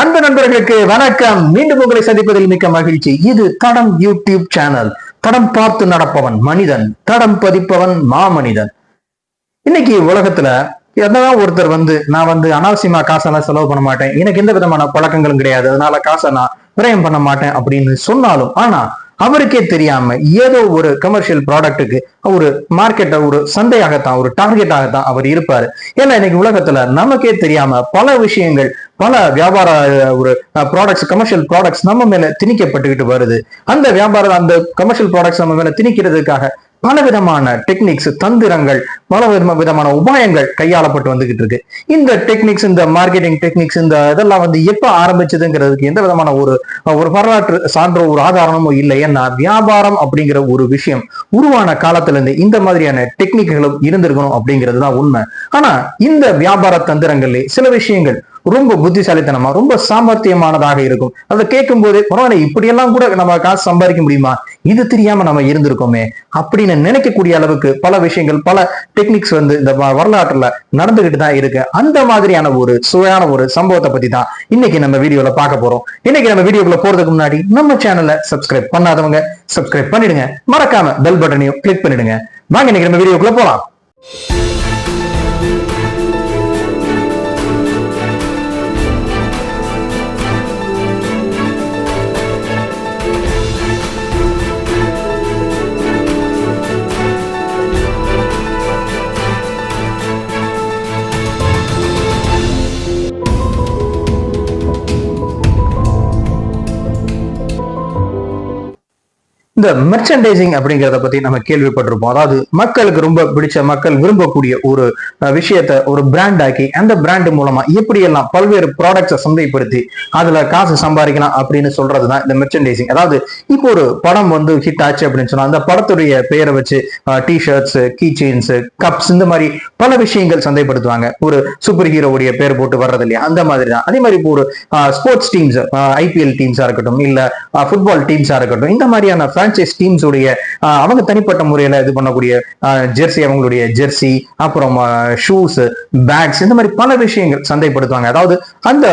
அன்பு நண்பர்களுக்கு வணக்கம். மீண்டும் உங்களை சந்திப்பதில் மிக்க மகிழ்ச்சி. இது தடம் யூடியூப் சேனல். தடம் பார்த்து நடப்பவன் மனிதன் தடம் பதிப்பவன் மாமனிதன். இன்னைக்கு உலகத்துல என்னதான் ஒருத்தர் வந்து நான் வந்து அனாவசியமா காசெல்லாம் செலவு பண்ண மாட்டேன். எனக்கு எந்த விதமான பழக்கங்களும் கிடையாது. அதனால காசை நான் விரயம் பண்ண மாட்டேன் அப்படின்னு சொன்னாலும் ஆனா அவருக்கே தெரியாம ஏதோ ஒரு கமர்ஷியல் ப்ராடக்ட்டுக்கு ஒரு மார்க்கெட்டை ஒரு சந்தையாகத்தான் ஒரு டார்கெட்டாகத்தான் அவர் இருப்பார். ஏன்னா இன்னைக்கு உலகத்துல நமக்கே தெரியாம பல விஷயங்கள் பல வியாபார ஒரு ப்ராடக்ட்ஸ் கமர்ஷியல் ப்ராடக்ட்ஸ் நம்ம மேல திணிக்கப்பட்டுக்கிட்டு வருது. அந்த வியாபாரம் அந்த கமர்ஷியல் ப்ராடக்ட்ஸ் நம்ம மேல திணிக்கிறதுக்காக பல விதமான டெக்னிக்ஸ் தந்திரங்கள் பல விதமான உபாயங்கள் கையாளப்பட்டு வந்துகிட்டு இருக்கு. இந்த டெக்னிக்ஸ் இந்த மார்க்கெட்டிங் டெக்னிக்ஸ் இந்த இதெல்லாம் வந்து எப்ப ஆரம்பிச்சதுங்கிறதுக்கு எந்த விதமான ஒரு ஒரு வரலாற்று சான்ற ஒரு ஆதாரமும் இல்லை. ஏன்னா வியாபாரம் அப்படிங்கிற ஒரு விஷயம் உருவான காலத்துல இருந்து இந்த மாதிரியான டெக்னிக்குகளும் இருந்திருக்கணும் அப்படிங்கிறது தான் உண்மை. ஆனா இந்த வியாபார தந்திரங்கள்ல சில விஷயங்கள் ரொம்ப புத்திசாலித்தனமா ரொம்ப சாமர்த்தியமானதாக இருக்கும். அதை கேட்கும் போது பரவாயில்ல இப்படியெல்லாம் கூட நம்ம காசு சம்பாதிக்க முடியுமா? இது தெரியாம நம்ம இருந்திருக்கோமே அப்படின்னு நினைக்கக்கூடிய அளவுக்கு பல விஷயங்கள் பல டெக்னிக்ஸ் வந்து இந்த வ- வரலாற்றுல நடந்துகிட்டு தான் இருக்கு. அந்த மாதிரியான ஒரு சுவையான ஒரு சம்பவத்தை பத்தி தான் இன்னைக்கு நம்ம வீடியோல பார்க்க போறோம். இன்னைக்கு நம்ம வீடியோக்குள்ள போறதுக்கு முன்னாடி நம்ம சேனலை சப்ஸ்கிரைப் பண்ணாதவங்க சப்ஸ்கிரைப் பண்ணிடுங்க. மறக்காம பெல் பட்டனையும் கிளிக் பண்ணிடுங்க. வாங்க இன்னைக்கு நம்ம வீடியோக்குள்ள போலாம். இந்த மெர்ச்சன்டைசிங் அப்படிங்கிறத பத்தி நம்ம கேள்விப்பட்டிருப்போம். அதாவது மக்களுக்கு ரொம்ப பிடிச்ச மக்கள் விரும்பக்கூடிய ஒரு விஷயத்த ஒரு பிராண்ட் ஆக்கி அந்த பிராண்ட் மூலமா எப்படியெல்லாம் பல்வேறு ப்ராடக்ட்ஸை சந்தைப்படுத்தி அதுல காசு சம்பாதிக்கலாம் அப்படின்னு சொல்றதுதான் இந்த மெர்ச்சன்டைசிங் அதாவது இப்போ ஒரு படம் வந்து ஹிட் ஆச்சு அப்படின்னு சொன்னா அந்த படத்துடைய பெயரை வச்சு டிஷர்ட்ஸ் கீ செயின்ஸ் கப்ஸ் இந்த மாதிரி பல விஷயங்கள் சந்தைப்படுத்துவாங்க. ஒரு சூப்பர் ஹீரோவுடைய பேர் போட்டு வர்றது இல்லையா அந்த மாதிரி தான் அதே மாதிரி இப்போ ஒரு ஸ்போர்ட்ஸ் டீம்ஸ் ஐபிஎல் டீம்ஸா இருக்கட்டும் இல்ல ஃபுட்பால் டீம்ஸா இருக்கட்டும் இந்த மாதிரியான பிரான்ச்சைஸ் டீம்ஸ் உடைய அவங்க தனிப்பட்ட முறையில இது பண்ணக்கூடிய ஜெர்சி அவங்களுடைய ஜெர்சி அப்புறம் ஷூஸ் பேக்ஸ் இந்த மாதிரி பல விஷயங்கள் சந்தைப்படுத்துவாங்க. அதாவது அந்த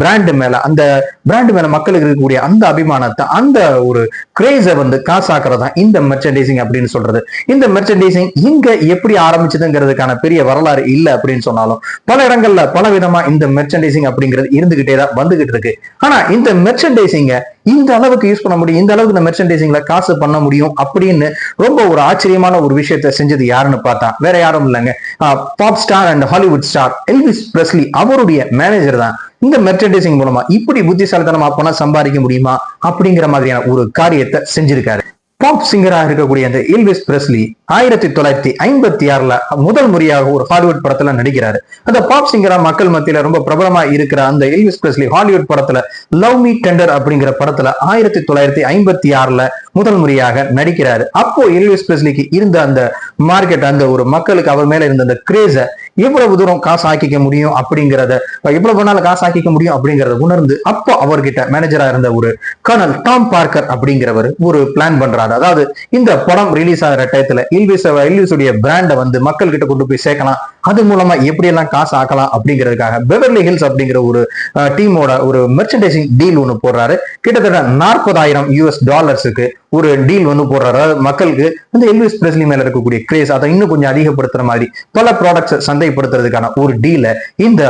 பிராண்டு மேல அந்த பிராண்டு மேல மக்களுக்கு இருக்கக்கூடிய அந்த அபிமானத்தை அந்த ஒரு கிரேஸை வந்து காசாக்குறதா இந்த மெர்ச்சன்டைசிங் அப்படின்னு சொல்றது. இந்த மெர்ச்சன்டைசிங் இங்க எப்படி ஆரம்பிச்சதுங்கிறதுக்கான பெரிய வரலாறு இல்ல அப்படின்னு சொன்னாலும் பல இடங்கள்ல பல விதமா இந்த மெர்ச்சன்டைசிங் அப்படிங்கிறது இருந்துகிட்டே தான் வந்துகிட்டு இருக்கு. ஆனா இந்த மெர்ச்சன்டைசிங்க இந்த அளவுக்கு யூஸ் பண்ண முடியும் இந்த அளவுக்கு இந்த மெர்ச்சன்டைசிங்ல காசு பண்ண முடியும் அப்படின்னு ரொம்ப ஒரு ஆச்சரியமான ஒரு விஷயத்த செஞ்சது யாருன்னு பார்த்தா வேற யாரும் இல்லைங்க. Pop star and Hollywood star Elvis Presley அவருடைய மேனேஜர் தான். இந்த மெர்ச்சன்டைசிங் மூலமா இப்படி புத்திசாலித்தனமா பணம் சம்பாதிக்க முடியுமா அப்படிங்கிற மாதிரியான ஒரு காரியத்தை செஞ்சிருக்காரு. பாப் சிங்கரா இருக்கக்கூடிய அந்த எல்விஸ் பிரஸ்லி ஆயிரத்தி தொள்ளாயிரத்தி ஐம்பத்தி ஆறுல முதல் முறையாக ஒரு ஹாலிவுட் படத்துல நடிக்கிறாரு. அந்த பாப் சிங்கரா மக்கள் மத்தியில ரொம்ப பிரபலமா இருக்கிற அந்த எல்விஸ் பிரஸ்லி ஹாலிவுட் படத்துல லவ் மீ டெண்டர் அப்படிங்கிற படத்துல ஆயிரத்தி தொள்ளாயிரத்தி ஐம்பத்தி ஆறுல முதல் முறையாக நடிக்கிறாரு. அப்போ எல்விஸ் பிரஸ்லிக்கு இருந்த அந்த மார்க்கெட் அந்த ஒரு மக்களுக்கு அவர் மேல இருந்த அந்த கிரேஸ எவ்வளவு தூரம் காசு ஆக்கிக்க முடியும் அப்படிங்கிறத எவ்வளவு நாள் காசு ஆக்கிக்க முடியும் அப்படிங்கிறத உணர்ந்து அப்போ அவர்கிட்ட மேனேஜரா இருந்த ஒரு கர்னல் டாம் பார்க்கர் அப்படிங்கிறவர் ஒரு பிளான் பண்றாரு. அதாவது இந்த படம் ரிலீஸ் ஆகிற டயத்துல இல்விஸ் இல்விஸுடைய பிராண்டை வந்து மக்கள் கிட்ட கொண்டு போய் சேர்க்கலாம். அது மூலமா எப்படியெல்லாம் காசு ஆக்கலாம் அப்படிங்கிறதுக்காக பெவர்லி ஹில்ஸ் அப்படிங்கிற ஒரு டீமோட ஒரு மெர்ச்சன்டைசிங் டீல் ஒன்று போடுறாரு. கிட்டத்தட்ட நாற்பதாயிரம் யூஎஸ் டாலர்ஸுக்கு ஒரு டீல் வந்து போடுறாரு. மக்களுக்கு அந்த எல்விஸ் பிரஸ்லி மேல இருக்கக்கூடிய கிரேஸ் அதை இன்னும் கொஞ்சம் அதிகப்படுத்துற மாதிரி பல ப்ராடக்ட்ஸ் சந்தைப்படுத்துறதுக்கான ஒரு டீல இந்த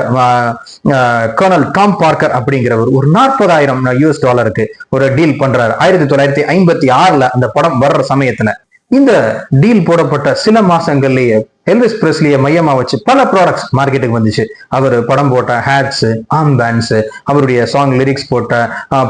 கர்னல் டாம் பார்க்கர் அப்படிங்கிறவர் ஒரு நாற்பதாயிரம் யூஎஸ் டாலருக்கு ஒரு டீல் பண்றாரு. ஆயிரத்தி தொள்ளாயிரத்தி ஐம்பத்தி ஆறுல அந்த படம் வர்ற சமயத்துல இந்த டீல் போடப்பட்ட சில மாசங்கள்லயே எல்விஸ் பிரஸ்லியை மையமா வச்சு பல ப்ராடக்ட்ஸ் மார்க்கெட்டுக்கு வந்துச்சு. அவர் படம் போட்ட ஹேட்ஸ் ஆம் பேண்ட்ஸ் அவருடைய சாங் லிரிக்ஸ் போட்ட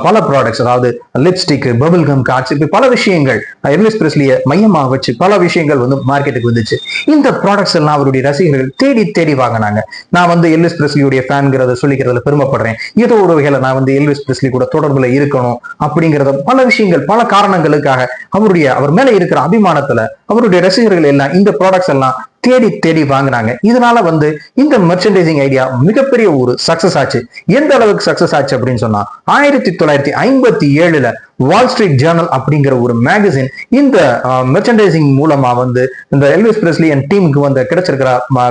பல ப்ராடக்ட்ஸ் அதாவது லிப்ஸ்டிக் பபிள் கம் காட்ஸ் இப்படி பல விஷயங்கள் எல்விஸ் பிரஸ்லியை மையமா வச்சு பல விஷயங்கள் வந்து மார்க்கெட்டுக்கு வந்துச்சு. இந்த ப்ராடக்ட்ஸ் எல்லாம் அவருடைய ரசிகர்கள் தேடி தேடி வாங்கினாங்க. நான் வந்து எல்விஸ் பிரஸ்லியுடைய ஃபேன்கிறத சொல்லிக்கிறதுல பெருமைப்படுறேன். ஏதோ ஒரு வகையில நான் வந்து எல்விஸ் பிரஸ்லி கூட தொடர்புல இருக்கணும் அப்படிங்கிறத பல விஷயங்கள் பல காரணங்களுக்காக அவருடைய அவர் மேல இருக்கிற அபிமானத்துல அவருடைய ரசிகர்கள் எல்லாம் இந்த ப்ராடக்ட்ஸ் எல்லாம் தேடி தேடி வாங்குனாங்க. இதனால வந்து இந்த மெர்ச்சன்டைசிங் ஐடியா மிகப்பெரிய ஒரு சக்சஸ் ஆச்சு. எந்த அளவுக்கு சக்சஸ் ஆச்சு அப்படின்னு சொன்னா ஆயிரத்தி தொள்ளாயிரத்தி ஐம்பத்தி ஏழுல வால் ஸ்ட்ரீட் ஜேர்னல் அப்படிங்கிற ஒரு மேகசின் இந்த மெர்ச்சன்டைசிங் மூலமா வந்து இந்த எல்விஸ் பிரஸ்லி அண்ட் டீமுக்கு வந்து கிடைச்சிருக்கிற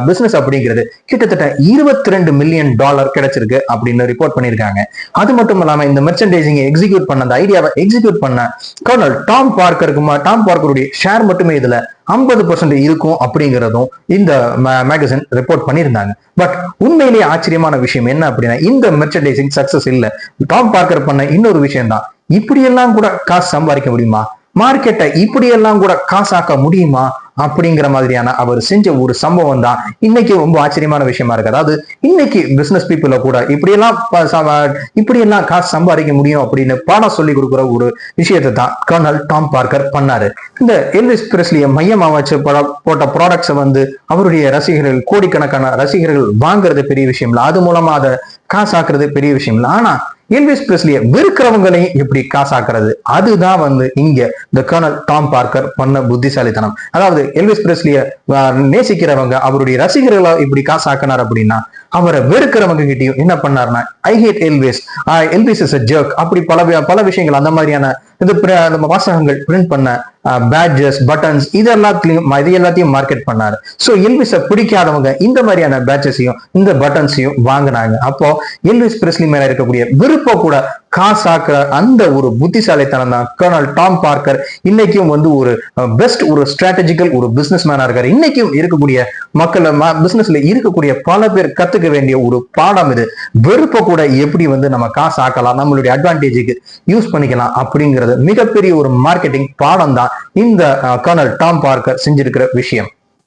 பிசினஸ் அப்படிங்கிறது கிட்டத்தட்ட இருபத்தி ரெண்டு மில்லியன் டாலர் கிடைச்சிருக்கு அப்படின்னு ரிப்போர்ட் பண்ணியிருக்காங்க. அது மட்டும் இல்லாம இந்த மெர்ச்சன்டைசிங் எக்ஸிக்யூட் பண்ண அந்த ஐடியாவை எக்ஸிக்யூட் பண்ண கர்னல் டாம் பார்க்கருக்கு டாம் பார்க்கருடைய ஷேர் மட்டுமே இதுல ஐம்பது பர்சன்ட் இருக்கும் அப்படிங்கிறதும் இந்த மேகசின் ரிப்போர்ட் பண்ணியிருந்தாங்க. பட் உண்மையிலேயே ஆச்சரியமான விஷயம் என்ன அப்படின்னா இந்த மெர்ச்சன்டைசிங் சக்சஸ் இல்ல. டாம் பார்க்கர் பண்ண இன்னொரு விஷயம் தான் இப்படியெல்லாம் கூட காசு சம்பாதிக்க முடியுமா? மார்க்கெட்டை இப்படியெல்லாம் கூட காசாக்க முடியுமா? அப்படிங்கிற மாதிரியான அவர் செஞ்ச ஒரு சம்பவம் தான் இன்னைக்கு ரொம்ப ஆச்சரியமான விஷயமா இருக்கு. அதாவது இன்னைக்கு பிசினஸ் பீப்புள கூட இப்படியெல்லாம் இப்படியெல்லாம் காசு சம்பாதிக்க முடியும் அப்படின்னு பாடம் சொல்லி கொடுக்குற ஒரு விஷயத்தை தான் கர்னல் டாம் பார்க்கர் பண்ணாரு. இந்த எல்விஸ் பிரஸ்லிய மையமா வச்சு போட்ட ப்ராடக்ட்ஸை வந்து அவருடைய ரசிகர்கள் கோடிக்கணக்கான ரசிகர்கள் வாங்குறது பெரிய விஷயம் இல்லை. அது மூலமா அதை காசாக்குறது பெரிய விஷயம் இல்லை. ஆனா எல்விஸ் பிரஸ்லிய வெறுக்கிறவங்களையும் எப்படி காசாக்குறது. அதுதான் வந்து இங்க இந்த கர்னல் டாம் பார்க்கர் பண்ண புத்திசாலித்தனம். அதாவது எல்விஸ் பிரஸ்லிய நேசிக்கிறவங்க அவருடைய ரசிகர்களை இப்படி காசாக்கினார் அப்படின்னா அவரை வெறுக்கிறவங்க கிட்டயும் என்ன பண்ணாருன்னா I hate Elvis Elvis is jerk அப்படி பல பல விஷயங்கள் அந்த மாதிரியான இது நம்ம வாசகங்கள் பிரிண்ட் பண்ண பேட்ஜஸ் பட்டன்ஸ் இது எல்லாத்துலயும் இது எல்லாத்தையும் மார்க்கெட் பண்ணாரு. ஸோ எல்விஸை பிடிக்காதவங்க இந்த மாதிரியான பேட்சஸையும் இந்த பட்டன்ஸையும் வாங்கினாங்க. அப்போ எல்விஸ் பிரஸ்லி மேல இருக்கக்கூடிய விருப்பம் கூட காசாக்குற அந்த ஒரு புத்திசாலித்தனம் தான் கர்னல் டாம் பார்க்கர் இன்னைக்கும் வந்து ஒரு பெஸ்ட் ஒரு ஸ்ட்ராட்டஜிக்கல் ஒரு பிசினஸ் மேனா இருக்காரு. இன்னைக்கும் இருக்கக்கூடிய மக்கள் பிசினஸ்ல இருக்கக்கூடிய பல பேர் கத்துக்க வேண்டிய ஒரு பாடம் இது. வெறுப்ப கூட எப்படி வந்து நம்ம காசு ஆக்கலாம் நம்மளுடைய அட்வான்டேஜுக்கு யூஸ் பண்ணிக்கலாம் அப்படிங்கிறது மிகப்பெரிய ஒரு மார்க்கெட்டிங் பாடம் தான் இந்த கர்னல் டாம் பார்க்கர் செஞ்சிருக்கிற விஷயம்.